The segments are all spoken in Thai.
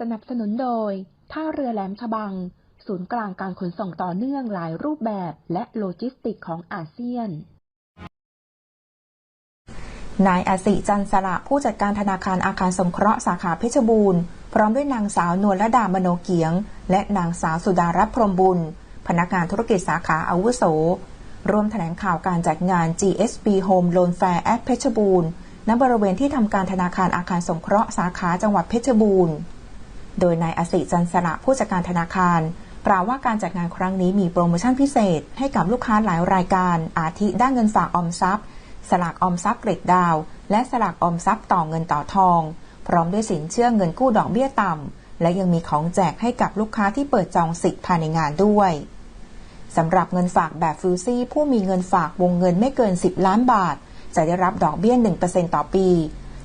สนับสนุนโดย ท่าเรือแหลมฉบัง ศูนย์กลางการขนส่งต่อเนื่องหลายรูปแบบและโลจิสติกของอาเซียน นายอาสิจันสระผู้จัดการธนาคารอาคารสงเคราะห์สาขาเพชรบูรณ์ พร้อมด้วยนางสาวนวลระดามโนเกียง และนางสาวสุดารัตน์พรหมบุญ พนักงานธุรกิจสาขาอาวุโส ร่วมแถลงข่าวการจัดงาน GSB Home Loan Fair at เพชรบูรณ์ณบริเวณที่ทำการธนาคารอาคารสงเคราะห์สาขาจังหวัดเพชรบูรณ์ โดยนายอสิจันสระผู้จัดการธนาคารกล่าวว่าการจัดงานครั้งนี้มีโปรโมชั่นพิเศษ ให้กับลูกค้าหลายรายการ อาทิด้านเงินฝากออมทรัพย์ สลากออมทรัพย์เกรดดาว และสลากออมทรัพย์ต่อเงินต่อทอง พร้อมด้วยสินเชื่อเงินกู้ดอกเบี้ยต่ำ และยังมีของแจกให้กับลูกค้าที่เปิดจองสิทธิ์ภายในงานด้วยสำหรับเงินฝากแบบฟิวซี่ ผู้มีเงินฝากวงเงินไม่เกิน 10 ล้านบาท จะได้รับดอกเบี้ย1%ต่อปี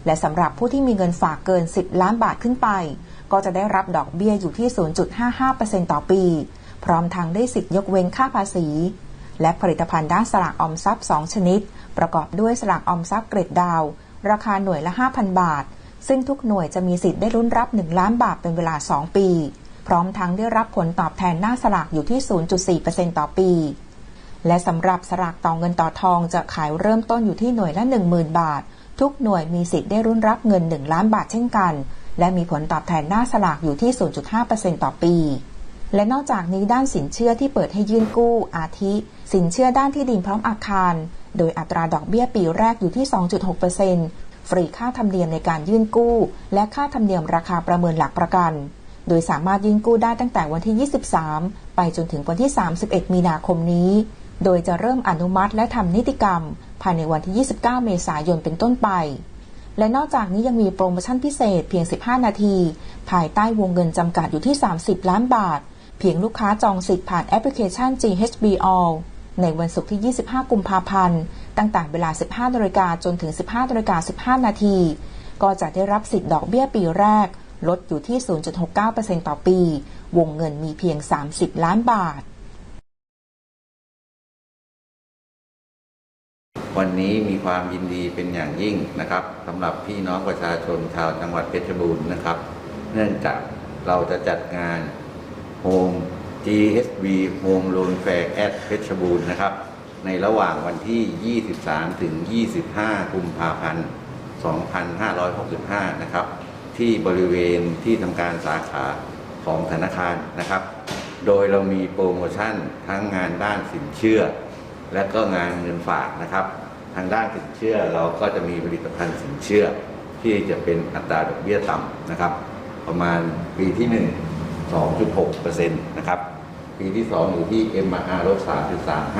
และสำหรับผู้ที่มีเงินฝากเกิน 10 ล้านบาทขึ้นไป ก็จะได้รับดอกเบี้ยอยู่ที่ 0.55%ต่อปี พร้อมทั้งได้สิทธิยกเว้นค่าภาษี และผลิตภัณฑ์ด้านสลากออมทรัพย์ 2 ชนิด ประกอบด้วยสลากออมทรัพย์เกรดดาว ราคาหน่วยละ 5,000 บาท ซึ่งทุกหน่วยจะมีสิทธิ์ได้ลุ้นรับ 1 ล้านบาทเป็นเวลา 2 ปี พร้อมทั้งได้รับผลตอบแทนหน้าสลากอยู่ที่ 0.4%ต่อปี และสำหรับสลากต่อเงินต่อทองจะขายเริ่มต้นอยู่ที่หน่วยละ 10,000 บาท ทุกหน่วยมีสิทธิ์ได้รุ่นรับเงิน 1 ล้านบาทเช่นกัน และมีผลตอบแทนหน้าสลากอยู่ที่ 0.5%ต่อปี และนอกจากนี้ด้านสินเชื่อที่เปิดให้ยื่นกู้ อาทิ สินเชื่อด้านที่ดินพร้อมอาคาร โดยอัตราดอกเบี้ยปีแรกอยู่ที่ 2.6%ฟรีค่าธรรมเนียมในการยื่นกู้ และค่าธรรมเนียมราคาประเมินหลักประกัน โดยสามารถยื่นกู้ได้ตั้งแต่วันที่ 23 ไปจนถึงวันที่ 31 มีนาคมนี้ โดยจะเริ่มอนุมัติและทำนิติกรรม ภายในวันที่ 29 เมษายนเป็นต้นไป และนอกจากนี้ยังมีโปรโมชั่นพิเศษเพียง 15 นาที ภายใต้วงเงินจำกัดอยู่ที่ 30 ล้านบาท เพียงลูกค้าจองสิทธิ์ผ่านแอปพลิเคชัน GHB All ในวันศุกร์ที่ 25 กุมภาพันธ์ ตั้งแต่เวลา 15นาฬิกาจนถึง 15นาฬิกา15 นาที ก็จะได้รับสิทธิ์ดอกเบี้ยปีแรก ลดอยู่ที่ 0.69%ต่อปี วงเงินมีเพียง 30 ล้านบาท วันนี้มีความยินดีเป็นอย่างยิ่งนะครับสำหรับพี่น้องประชาชนชาวจังหวัดเพชรบูรณ์นะครับ เนื่องจากเราจะจัดงาน Home GSB Home Loan Fair at เพชรบูรณ์นะครับ ในระหว่างวันที่ 23 ถึง 25 กุมภาพันธ์ 2565 นะครับ ที่บริเวณที่ทำการสาขาของธนาคารนะครับ โดยเรามีโปรโมชั่นทั้งงานด้านสินเชื่อ และก็งานเงินฝากนะครับ ทางด้านสินเชื่อเราก็จะมีผลิตภัณฑ์สินเชื่อที่จะเป็นอัตราดอกเบี้ยต่ำนะครับ ประมาณปีที่ 1 2.6%นะครับ ปีที่ 2 อยู่ที่ MRR ลบ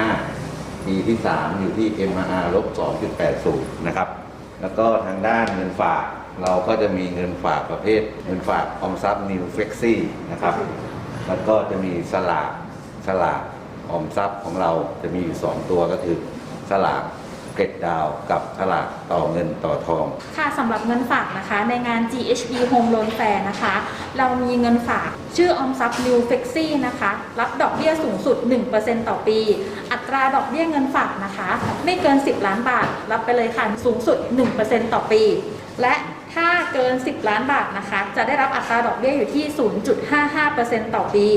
3.35 ปีที่ 3 อยู่ที่ MRR ลบ2.80 นะครับ แล้วก็ทางด้านเงินฝากเราก็จะมีเงินฝากประเภท เงินฝากออมทรัพย์ New Flexi นะครับ แล้วก็จะมีสลากสลากออมทรัพย์ของเราจะมีอยู่ 2 ตัวก็คือสลาก เกร็ดดาวกับสลากต่อเงินต่อทอง ค่ะสำหรับเงินฝากนะคะ ในงาน GHB Home Loan Fair นะคะ เรามีเงินฝากชื่อออมทรัพย์ New Flexi นะคะ รับดอกเบี้ยสูงสุด 1%ต่อปี อัตราดอกเบี้ยเงินฝากนะคะ ไม่เกิน 10 ล้านบาท รับไปเลยค่ะสูงสุด 1%ต่อปี และถ้าเกิน 10 ล้านบาทนะคะ จะได้รับอัตราดอกเบี้ยอยู่ที่ 0.55%ต่อปี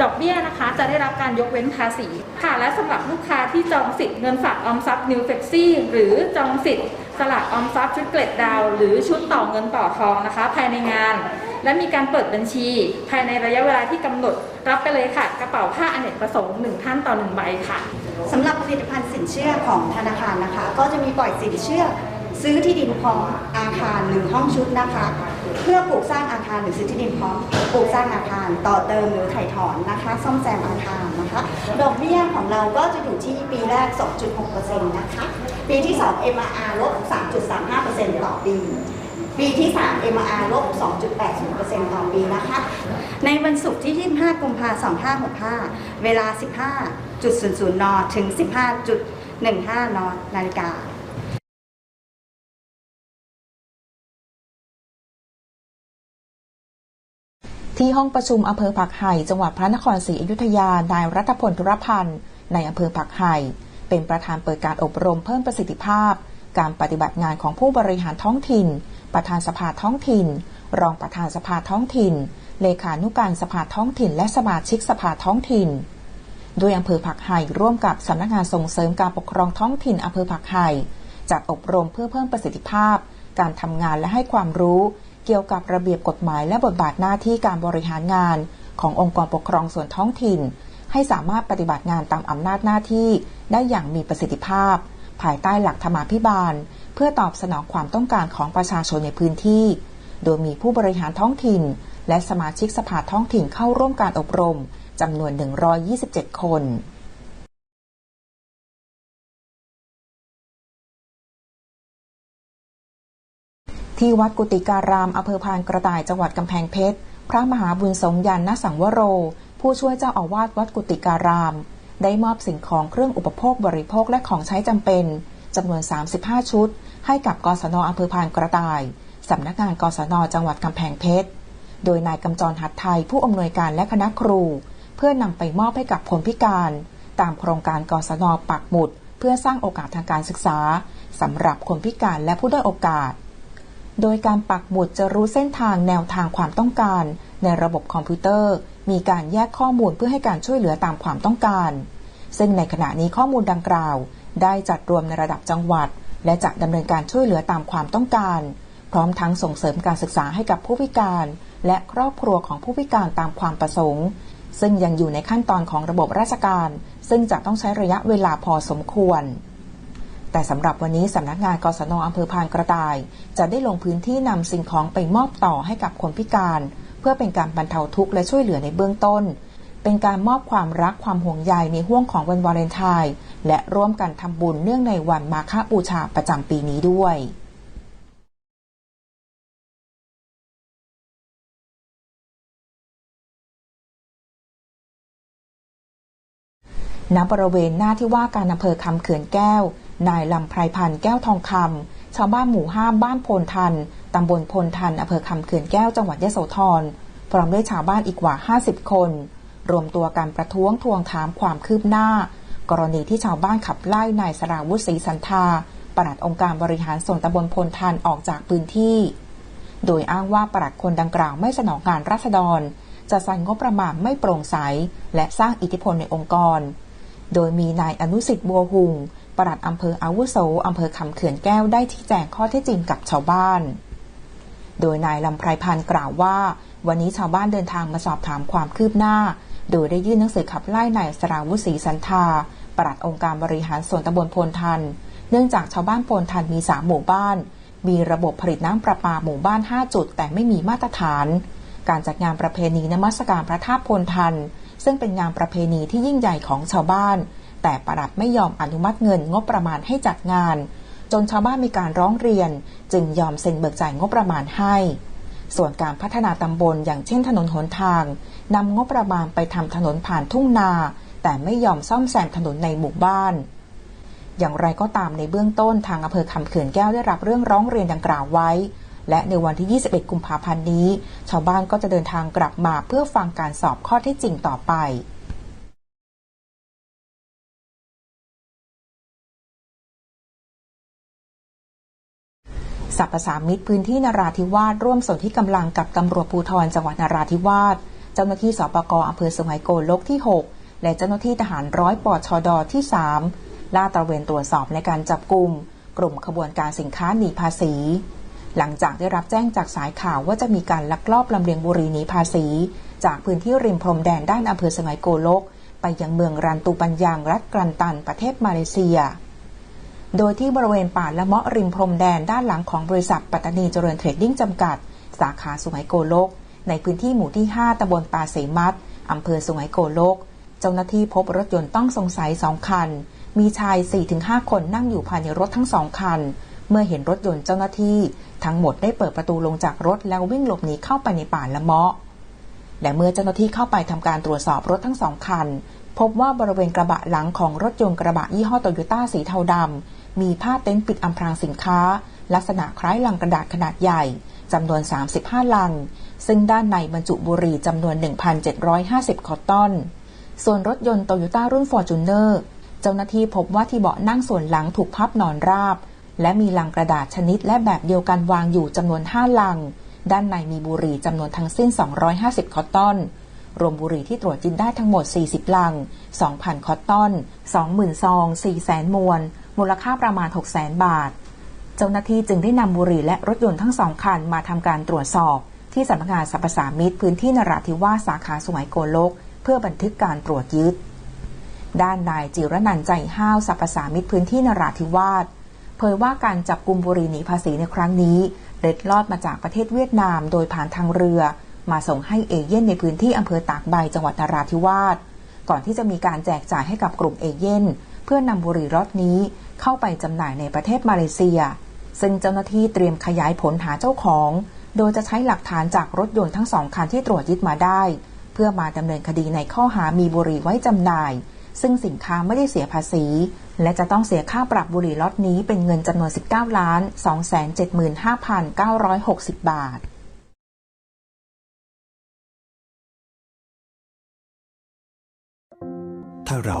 ดอกเบี้ยนะคะจะได้รับการยกเว้นภาษีค่ะและสำหรับลูกค้าที่จองสิทธิ์เงินฝากออมทรัพย์ New f l e x i หรือจองสิทธิ์สลากออมทรัพย์ชุดเกล็ดดาว หรือชุดต่อเงินต่อทองนะคะ ภายในงาน และมีการเปิดบัญชี ภายในระยะเวลาที่กำหนด รับไปเลยค่ะ กระเป๋าผ้าอเนกประสงค์1ท่านต่อ1ใบค่ะสำหรับผลิตภัณฑ์สินเชื่อของธนาคารนะคะ ก็จะมีปล่อยสินเชื่อ ซื้อที่ดินพร้อมอาคารหนึ่งห้องชุดนะคะ พื่อปลูกสร้างอาคารหรือซื้อที่ดินพร้อมปลูกสร้างอาคารต่อเติมหรือถ่ายถอนนะคะ ซ่อมแซมอาคารนะคะ ดอกเบี้ยของเราก็จะอยู่ที่ปีแรก 2.6%นะคะ ปีที่ 2 MRR ลบ 3.35%ต่อปี ปีที่ 3 MR ลบ 2.80%ต่อปีนะคะ ในวันศุกร์ที่ 25 กุมภาพันธ์2565 เวลา 15.00 น ถึง 15.15 น นาฬิกา ที่ห้องประชุมอำเภอผักไห่จังหวัดพระนครศรีอยุธยานายรัฐพลธุรพันธ์ในอำเภอผักไห่เป็นประธานเปิดการอบรมเพิ่มประสิทธิภาพ การปฏิบัติงานของผู้บริหารท้องถิ่น ประธานสภาท้องถิ่น รองประธานสภาท้องถิ่น เลขานุการสภาท้องถิ่น และสมาชิกสภาท้องถิ่น โดยอำเภอผักไห่ร่วมกับสำนักงานส่งเสริมการปกครองท้องถิ่นอำเภอผักไห่จัดอบรมเพื่อเพิ่มประสิทธิภาพ การทำงานและให้ความรู้ เกี่ยวกับระเบียบกฎหมายและบทบาทหน้าที่การบริหารงาน ขององค์กรปกครองส่วนท้องถิ่น ให้สามารถปฏิบัติงานตามอำนาจหน้าที่ได้อย่างมีประสิทธิภาพ ภายใต้หลักธรรมาภิบาล เพื่อตอบสนองความต้องการของประชาชนในพื้นที่ โดยมีผู้บริหารท้องถิ่น และสมาชิกสภาท้องถิ่นเข้าร่วมการอบรมจำนวน 127 คน ที่วัดกุติการามอำเภอพานกระต่ายจังหวัดกำแพงเพชร พระมหาบุญสงยันนสังวโร ผู้ช่วยเจ้าอาวาสวัดกุติการาม ได้มอบสิ่งของเครื่องอุปโภคบริโภคและของใช้จำเป็นจำนวน 35 ชุด ให้กับกศนอำเภอพานกระต่ายสำนักงานกศนจังหวัดกำแพงเพชร โดยนายกำจรหัดไทยผู้อำนวยการและคณะครู เพื่อนำไปมอบให้กับคนพิการ ตามโครงการกศนปักหมุด เพื่อสร้างโอกาสทางการศึกษาสำหรับคนพิการและผู้ด้อยโอกาส โดยการปักหมุดจะรู้เส้นทางแนวทางความต้องการ ในระบบคอมพิวเตอร์ มีการแยกข้อมูลเพื่อให้การช่วยเหลือตามความต้องการ ซึ่งในขณะนี้ข้อมูลดังกล่าว ได้จัดรวมในระดับจังหวัด และจะดำเนินการช่วยเหลือตามความต้องการ พร้อมทั้งส่งเสริมการศึกษาให้กับผู้พิการ และครอบครัวของผู้พิการตามความประสงค์ ซึ่งยังอยู่ในขั้นตอนของระบบราชการ ซึ่งจะต้องใช้ระยะเวลาพอสมควร แต่สำหรับวันนี้สำนักงานกศนอำเภอพานกระต่าย จะได้ลงพื้นที่นำสิ่งของไปมอบต่อให้กับคนพิการ เพื่อเป็นการบรรเทาทุกข์และช่วยเหลือในเบื้องต้น เป็นการมอบความรักความห่วงใยในห่วงของวันวาเลนไทน์และร่วมกันทำบุญเนื่องในวันมาฆบูชาประจำปีนี้ด้วยณบริเวณหน้าที่ว่าการอำเภอคำเขื่อนแก้ว นายลำไพรพันธ์แก้วทองคำชาวบ้านหมู่ห้าบ้านโพนทันตำบลโพนทันอำเภอคำเขื่อนแก้วจังหวัดยะโสธรพร้อมด้วยชาวบ้านอีกกว่า 50 คน รวมตัวกันประท้วงทวงถามความคืบหน้า กรณีที่ชาวบ้านขับไล่นายสราวุฒิศรีสันธาปลัดองค์การบริหารส่วนตำบลพนทันออกจากพื้นที่ โดยอ้างว่าปลัดคนดังกล่าวไม่สนองงานราษฎรจะใส่งบประมาณไม่โปร่งใส และสร้างอิทธิพลในองค์กร โดยมีนายอนุสิทธิ์บัวหุง ปลัดอำเภออาวุโสอำเภอคำเขื่อนแก้วได้ชี้แจงข้อเท็จจริงกับชาวบ้าน โดยนายลำไพรพันธ์กล่าวว่า วันนี้ชาวบ้านเดินทางมาสอบถามความคืบหน้า โดยได้ยื่นหนังสือขับไล่นายสราวุฒิศรีสันธาปลัดองค์การบริหารส่วนตำบลโพนทัน เนื่องจากชาวบ้านโพนทันมีสามหมู่บ้าน มีระบบผลิตน้ำประปาหมู่บ้าน 5 จุด แต่ไม่มีมาตรฐาน การจัดงานประเพณีนมัสการพระธาตุโพนทัน ซึ่งเป็นงานประเพณีที่ยิ่งใหญ่ของชาวบ้าน แต่ปลัดไม่ยอมอนุมัติเงินงบประมาณให้จัดงาน จนชาวบ้านมีการร้องเรียน จึงยอมเซ็นเบิกจ่ายงบประมาณให้ ส่วนการพัฒนาตำบลอย่างเช่นถนนหนทางนำงบประมาณไปทำถนนผ่านทุ่งนา แต่ไม่ยอมซ่อมแซมถนนในหมู่บ้าน อย่างไรก็ตามในเบื้องต้นทางอำเภอคำเขื่อนแก้วได้รับเรื่องร้องเรียนดังกล่าวไว้ และในวันที่ 21 กุมภาพันธ์นี้ ชาวบ้านก็จะเดินทางกลับมาเพื่อฟังการสอบข้อเท็จจริงต่อไป สรรพสามิตพื้นที่นราธิวาสร่วมส่วนที่กำลังกับตำรวจภูธรจังหวัดนราธิวาส เจ้าหน้าที่สปกอำเภอสุไหงโกลกที่ 6 และเจ้าหน้าที่ทหารร้อยปอชดที่ 3ล่าตระเวนตรวจสอบในการจับกลุ่ม กลุ่มขบวนการสินค้าหนีภาษี หลังจากได้รับแจ้งจากสายข่าวว่าจะมีการลักลอบลำเลียงบุหรี่หนีภาษี จากพื้นที่ริมพรมแดนด้านอำเภอสุไหงโกลก ไปยังเมืองรันตูปัญญางรัฐกรันตันประเทศมาเลเซีย โดยที่บริเวณป่าละเมาะริมพรมแดนด้านหลังของบริษัทปัตตานีเจริญเทรดดิ้งจำกัด สาขาสุไหงโกลก ในพื้นที่หมู่ที่ 5ตำบลป่าเสมัดอำเภอสุไหงโกลก เจ้าหน้าที่พบรถยนต์ต้องสงสัยสองคัน มีชาย 4-5 คนนั่งอยู่ภายในรถทั้งสองคัน เมื่อเห็นรถยนต์เจ้าหน้าที่ทั้งหมดได้เปิดประตูลงจากรถแล้ววิ่งหลบหนีเข้าไปในป่าละเมาะและเมื่อเจ้าหน้าที่เข้าไปทำการตรวจสอบรถทั้งสองคัน พบว่าบริเวณกระบะหลังของรถยนต์กระบะยี่ห้อโตโยต้าสีเทาดำ มีผ้าเต็นท์ปิดอำพรางสินค้า ลักษณะคล้ายลังกระดาษขนาดใหญ่จำนวน 35 ลัง ซึ่งด้านในบรรจุบุหรี่จำนวน 1,750 คอตตอน ส่วนรถยนต์โตโยต้ารุ่น Fortuner เจ้าหน้าที่พบว่าที่เบาะนั่งส่วนหลังถูกพับนอนราบ และมีลังกระดาษชนิดและแบบเดียวกันวางอยู่จำนวน 5 ลัง ด้านในมีบุหรี่จำนวนทั้งสิ้น 250 คอตตอนรวมบุหรี่ที่ตรวจยึดได้ทั้งหมด 40 ลัง 2,000 คอตตอน 20,000 ซอง 400,000 มวล มูลค่าประมาณ600,000 บาท เจ้าหน้าที่จึงได้นำบุหรี่และรถยนต์ทั้งสองคันมาทำการตรวจสอบ ที่สำนักงานสรรพสามิตพื้นที่นราธิวาสสาขาสุไหงโกลก เพื่อบันทึกการตรวจยึด ด้านนายจิรนันใจห้าวสรรพสามิตพื้นที่นราธิวาสเผยว่าการจับกลุ่มบุหรี่หนีภาษีในครั้งนี้เล็ดลอดมาจากประเทศเวียดนาม โดยผ่านทางเรือ มาส่งให้เอเย่นในพื้นที่อำเภอตากใบจังหวัดนราธิวาสก่อนที่จะมีการแจกจ่ายให้กับกลุ่มเอเย่น เพื่อนำบุหรี่รถนี้เข้าไปจำหน่ายในประเทศมาเลเซีย ซึ่งเจ้าหน้าที่เตรียมขยายผลหาเจ้าของ โดยจะใช้หลักฐานจากรถยนต์ทั้งสองคันที่ตรวจยึดมาได้ เพื่อมาดำเนินคดีในข้อหามีบุหรี่ไว้จำหน่าย ซึ่งสินค้าไม่ได้เสียภาษี และจะต้องเสียค่าปรับบุหรี่ล็อตนี้เป็นเงินจำนวน 19ล้าน275,960 บาทถ้าเรา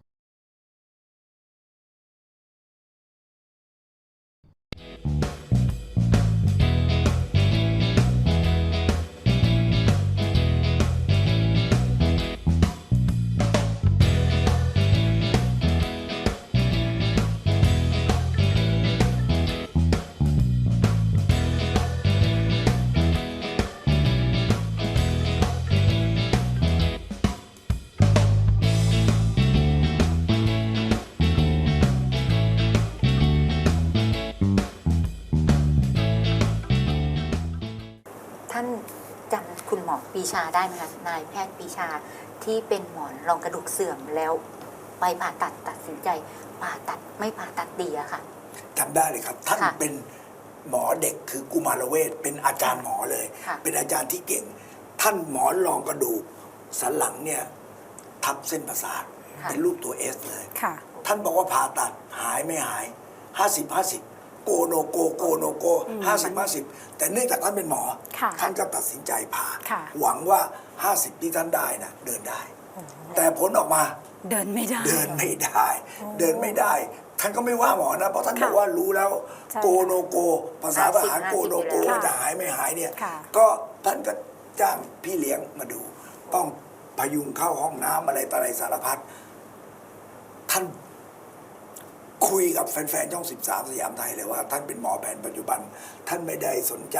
ชาได้ไหมคะนายแพทย์ปีชาที่เป็นหมอนรองกระดูกเสื่อมแล้วไปผ่าตัดตัดสินใจผ่าตัดไม่ผ่าตัดดีอะค่ะจำได้เลยครับ ท่านค่ะเป็นหมอเด็กคือกุมารเวชเป็นอาจารย์หมอเลย ค่ะ เป็นอาจารย์ที่เก่ง ท่านหมอนรองกระดูกสันหลังเนี่ยทับเส้นประสาทเป็นรูปตัวเอสเลย ค่ะ ท่านบอกว่าผ่าตัดหายไม่หาย 50 50 โกโนโกโกโนโก50 50แต่เนื่องจากท่านเป็นหมอ ค่ะท่านก็ตัดสินใจผ่า ค่ะ หวังว่า 50 ที่ท่านได้นะเดินได้ แต่ผลออกมา เดินไม่ได้ เดินไม่ได้ เดินไม่ได้ ท่านก็ไม่ว่าหมอนะ เพราะท่านค่ะบอกว่ารู้แล้ว ใช่โกโนโก ภาษาทหาร50โกโนโก50ว่าจะหายไม่หายเนี่ย ค่ะ ก็ท่านก็จ้างพี่เลี้ยงมาดู ต้องพยุงเข้าห้องน้ำอะไรต่ออะไรสารพัดท่าน คุยกับแฟนๆช่อง 13 สยามไทยเลยว่า ท่านเป็นหมอแผนปัจจุบัน ท่านไม่ได้สนใจ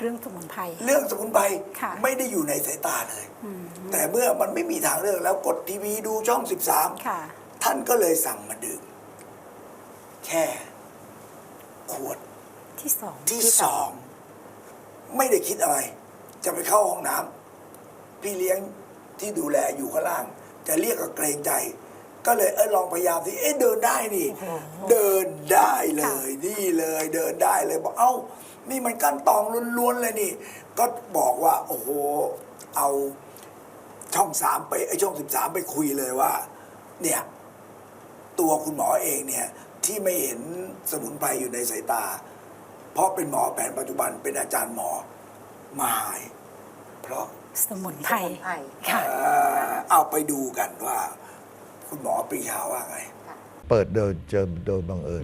เรื่องสมุนไพร เรื่องสมุนไพรค่ะ ไม่ได้อยู่ในสายตาเลย อืมแต่เมื่อมันไม่มีทางเลือกแล้วกดทีวีดูช่อง13ค่ะท่านก็เลยสั่งมาดื่มแค่ ขวด ที่สองที่สองไม่ได้คิดอะไร จะไปเข้าห้องน้ำพี่เลี้ยงที่ดูแลอยู่ข้างล่าง จะเรียกก็เกรงใจ ก็เลยเออลองพยายามสิเอ๊ะเดินได้นี่ เดินได้เลย นี่เลยเดินได้เลยบอกเอ้า นี่มันกันตองล้วนๆเลยนี่ ก็บอกว่า โอ้โหเอาช่องสามไปไอช่องสิบสามไปคุยเลยว่า เนี่ย ตัวคุณหมอเองเนี่ย ที่ไม่เห็นสมุนไพรอยู่ในสายตา เพราะเป็นหมอแผนปัจจุบันเป็นอาจารย์หมอมาหาย เพราะสมุนไพร สมุนไพร ค่ะ เอ่อเอาไปดูกันว่า คุณหมอปรีชาว่าไง เปิดโดยเจอโดยบังเอิญ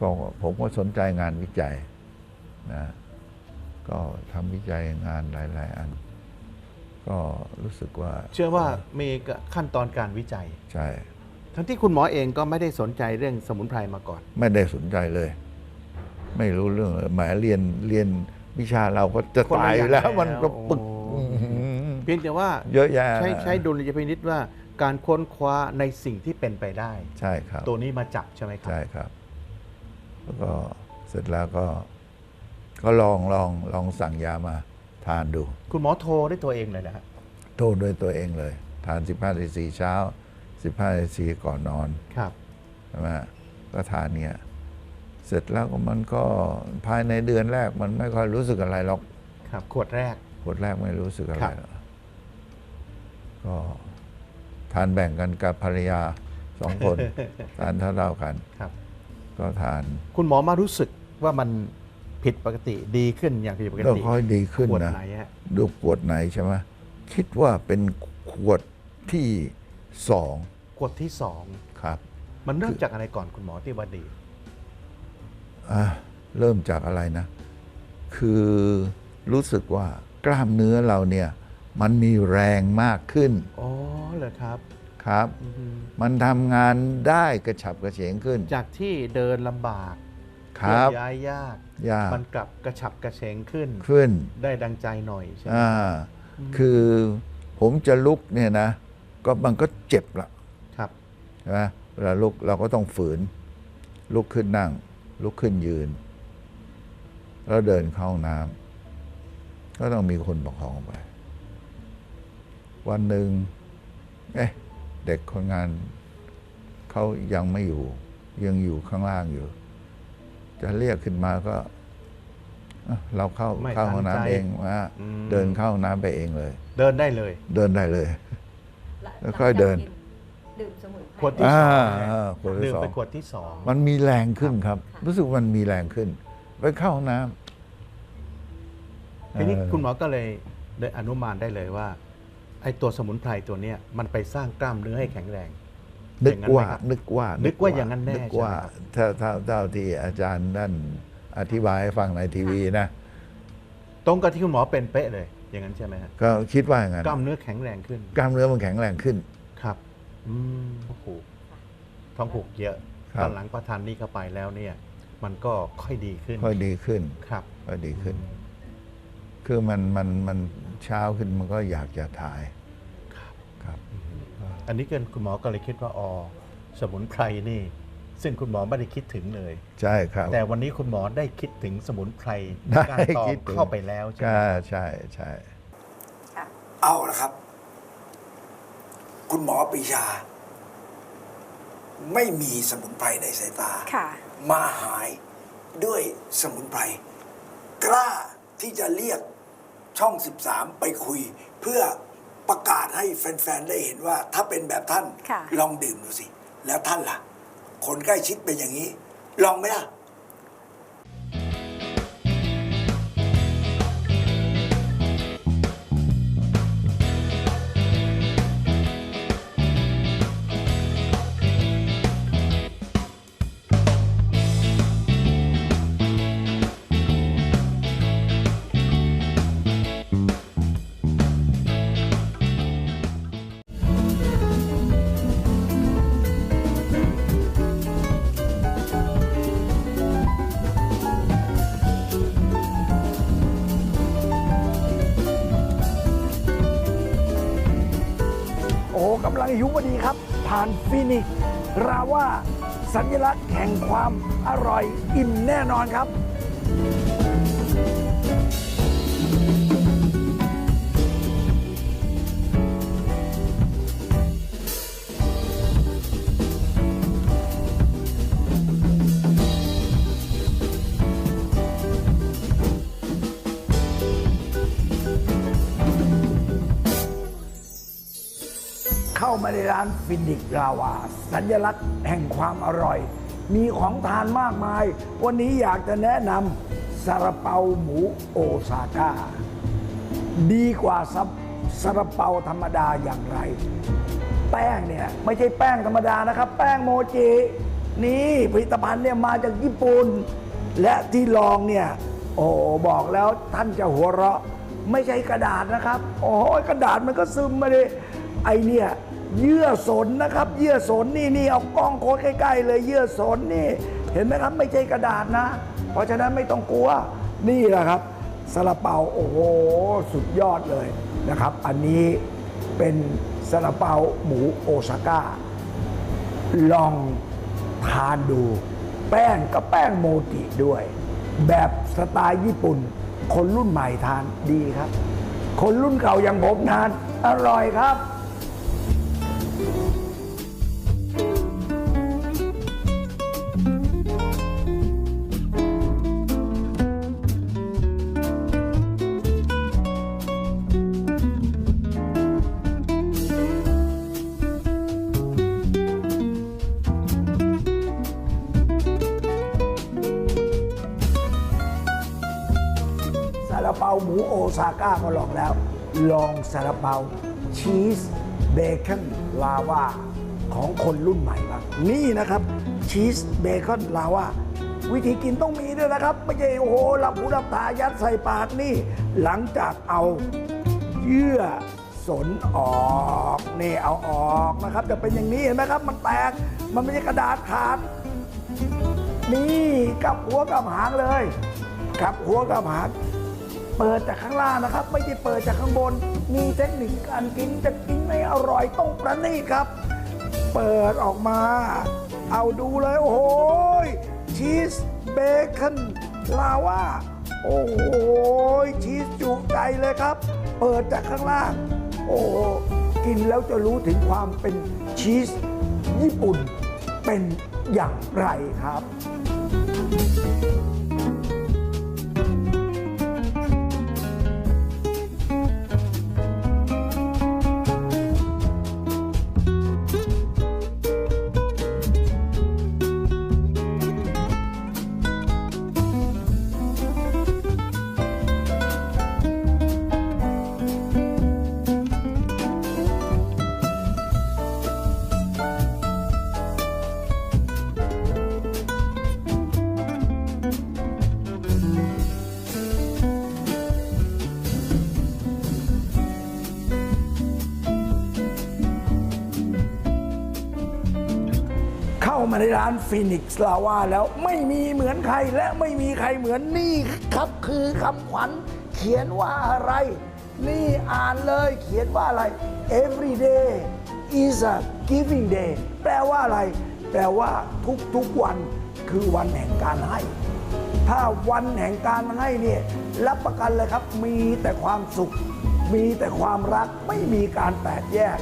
ก็ผมก็สนใจงานวิจัยนะก็ทำวิจัยงานหลาย ๆ อันก็ก็รู้สึกว่าเชื่อว่ามีขั้นตอนการวิจัย ใช่ ทั้งที่คุณหมอเองก็ไม่ได้สนใจเรื่องสมุนไพรมาก่อน ไม่ได้สนใจเลย ไม่รู้เรื่องเลยหมายเรียนเรียนวิชาเราก็จะคนละตายอยู่แล้ว อย่างมันก็แล้วปึกโอ้อื้อหือเพียงแต่ว่าเยอะแยะ ใช้ใช้ดุลยพินิษว่า การค้นคว้าในสิ่งที่เป็นไปได้ ใช่ครับ ตัวนี้มาจับใช่ไหมครัใช่ครับ แล้วก็เสร็จแล้วก็ ก็ลองลองลองสั่งยามาทานดู คุณหมอโทรด้วยตัวเองเลยนะฮะโทษด้วยตัวเองเลย ทาน 15นาทีเช้า 15นาทีก่อนนอนครับใช่ไหมก็ทานเนี่ย เสร็จแล้วก็มันก็ภายในเดือนแรกมันไม่ค่อยรู้สึกอะไรหรอก ครับ ขวดแรก ขวดแรกไม่รู้สึกอะไรครับหรอกก็ ทานแบ่งกันกับภรรยาสองคนทานเท่าๆกันครับ ก็ทาน คุณหมอมารู้สึกว่ามันผิดปกติดีขึ้นอย่างผิดปกก็ติค่อยดีขึ้นขวดนะไหนฮะดูขวดไหนใช่ไหมคิดว่าเป็นขวดที่สองขวดที่สองครับ มันเริ่มจากอะไรก่อนคุณหมอที่ว่าดีอะเริ่มจากอะไรนะ คือรู้สึกว่ากล้ามเนื้อเราเนี่ย มันมีแรงมากขึ้น อ๋อเหรอครับครับ อือฮึมันทำงานได้กระฉับกระเฉงขึ้น จากที่เดินลำบากครับเคลื่อนย้ายยาก ยากมันกลับกระฉับกระเฉงขึ้น ขึ้นได้ดังใจหน่อยใช่ไหมอ่าคือผมจะลุกเนี่ยนะ ก็มันก็เจ็บละ ครับ ใช่ไหมเวลาลุกเราก็ต้องฝืน ลุกขึ้นนั่ง ลุกขึ้นยืน แล้วเดินเข้าห้องน้ำก็ต้องมีคนประคองไป วันหนึ่งเอ๊ะเด็กคนงานเขายังไม่อยู่ ยังอยู่ข้างล่างอยู่ จะเรียกขึ้นมาก็อะเราเข้าไม่เข้าห้องตั้งใจน้ำเองว่าอืม เดินเข้าห้องน้ำไปเองเลย เดินได้เลย เดินได้เลยแล้วค่อยเดินดื่มสมุนไพรขวดที่ อ่าสองนะอ่าขวดที่ดื่มสองไปขวดที่สอง มันมีแรงขึ้นครับค่ะรู้สึกมันมีแรงขึ้น ไปเข้าห้องน้ำทีนี้เออคุณหมอก็เลยได้อนุมานได้เลยว่า ไอ้ตัวสมุนไพรตัวเนี้ยมันไปสร้างกล้ามเนื้อให้แข็งแรง นึกอย่างนั้นไหมว่าครับนึกว่านึนึกว่าอย่างนั้นแน่นึกว่าใช่ไหมครับถ้าถ้าเท่าที่อาจารย์นั่นอธิบายให้ฟังในทีวีนะ ตรงกับที่คุณหมอเป็นเป๊ะเลย อย่างนั้นใช่ไหมฮะก็คิดว่าอย่างนั้นกล้ามเนื้อแข็งแรงขึ้น กล้ามเนื้อมันแข็งแรงขึ้น ครับ อืมท้องผูกท้องผูกเยอะครับตอนหลังประทานนี่เข้าไปแล้วเนี่ย มันก็ค่อยดีขึ้น ค่อยดีขึ้น ครับ ค่อยดีขึ้น คือมันมันมัน เช้าขึ้นมันก็อยากจะถ่ายครับอันนี้เกินคุณหมอก็เลยคิดว่าอ๋อสมุนไพรนี่ ซึ่งคุณหมอไม่ได้คิดถึงเลย ใช่ครับ แต่วันนี้คุณหมอได้คิดถึงสมุนไพรได้การตอคิงดถึงเข้าไปแล้วใช่ไหมใช่ใช่ใช่เอาละครับ คุณหมอปรีชา ไม่มีสมุนไพรในสายตาค่ะมาหายด้วยสมุนไพรกล้าที่จะเรียก ช่อง 13 ไปคุย เพื่อประกาศให้แฟนๆ ได้เห็นว่า ถ้าเป็นแบบท่านค่ะ ลองดื่มดูสิ แล้วท่านล่ะ คนใกล้ชิดเป็นอย่างนี้ ลองไหมล่ะ กำลังหิวพอดีครับ ผ่านฟินิกราว่าสัญลักษณ์แห่งความอร่อยอิ่มแน่นอนครับ มาในร้านฟินิกราวา สัญลักษณ์แห่งความอร่อย มีของทานมากมาย วันนี้อยากจะแนะนำซาลาเปาหมูโอซาก้า ดีกว่าซับซาลาเปาธรรมดาอย่างไร แป้งเนี่ย ไม่ใช่แป้งธรรมดานะครับ แป้งโมจิ นี่ผลิตภัณฑ์เนี่ยมาจากญี่ปุ่น และที่ลองเนี่ย โอ้บอกแล้วท่านจะหัวเราะ ไม่ใช่กระดาษนะครับ โอ้ยกระดาษมันก็ซึมมาเลยไอเนี่ย เยื่อสนนะครับ เยื่อสนนี่นี่เอากล้องโคใกล้ๆ เลยเยื่อสนนี่ เห็นไหมครับไม่ใช่กระดาษนะ เพราะฉะนั้นไม่ต้องกลัวนี่แหละครับซาลาเปาโอ้โหสุดยอดเลยนะครับ อันนี้เป็นซาลาเปาหมูโอซาก้า ลองทานดู แป้งกับแป้งโมจิด้วย แบบสไตล์ญี่ปุ่น คนรุ่นใหม่ทานดีครับ คนรุ่นเก่าอย่างผมทานอร่อยครับ ซาก้าก็ลองแล้ว ลองซาลาเปาชีสเบคอนลาวาของคนรุ่นใหม่บ้างนี่นะครับชีสเบคอนลาวาวิธีกินต้องมีด้วยนะครับ ไม่ใช่โอ้โหหลับหูหลับตายัดใส่ปากนี่ หลังจากเอาเยื่อสนออกนี่เอาออกนะครับ จะเป็นอย่างนี้เห็นไหมครับ มันแตก มันไม่ใช่กระดาษขาด นี่กับหัวกับหางเลยกับหัวกับหาง เปิดจากข้างล่างนะครับ ไม่ได้เปิดจากข้างบน มีเทคนิคการกินจะกินไม่อร่อยต้องประณีตครับ เปิดออกมา เอาดูเลยโอ้โหชีสเบคอนลาวาโอ้โหชีสจุใจเลยครับ เปิดจากข้างล่าง โอ้กินแล้วจะรู้ถึงความเป็นชีสญี่ปุ่นเป็นอย่างไรครับ มาในร้านฟินิกส์ลาวาแล้วไม่มีเหมือนใครและไม่มีใครเหมือนนี่ครับคือคำขวัญเขียนว่าอะไร นี่อ่านเลยเขียนว่าอะไร every day is a giving day แปลว่าอะไร แปลว่าทุกๆวันคือวันแห่งการให้ ถ้าวันแห่งการให้เนี่ยรับประกันเลยครับ มีแต่ความสุข มีแต่ความรักไม่มีการแตกแยก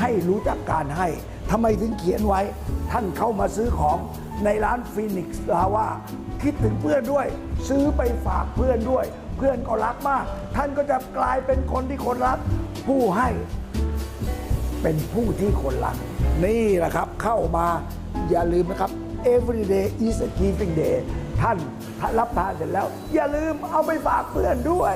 ให้รู้จักการให้ ทำไมถึงเขียนไว้ ท่านเข้ามาซื้อของในร้านฟินิกส์ลาว่าคิดถึงเพื่อนด้วย ซื้อไปฝากเพื่อนด้วย เพื่อนก็รักมาก ท่านก็จะกลายเป็นคนที่คนรัก ผู้ให้ เป็นผู้ที่คนรัก นี่แหละครับเข้ามาอย่าลืมนะครับ every day is a giving day ท่านถ้ารับทานเสร็จแล้ว อย่าลืมเอาไปฝากเพื่อนด้วย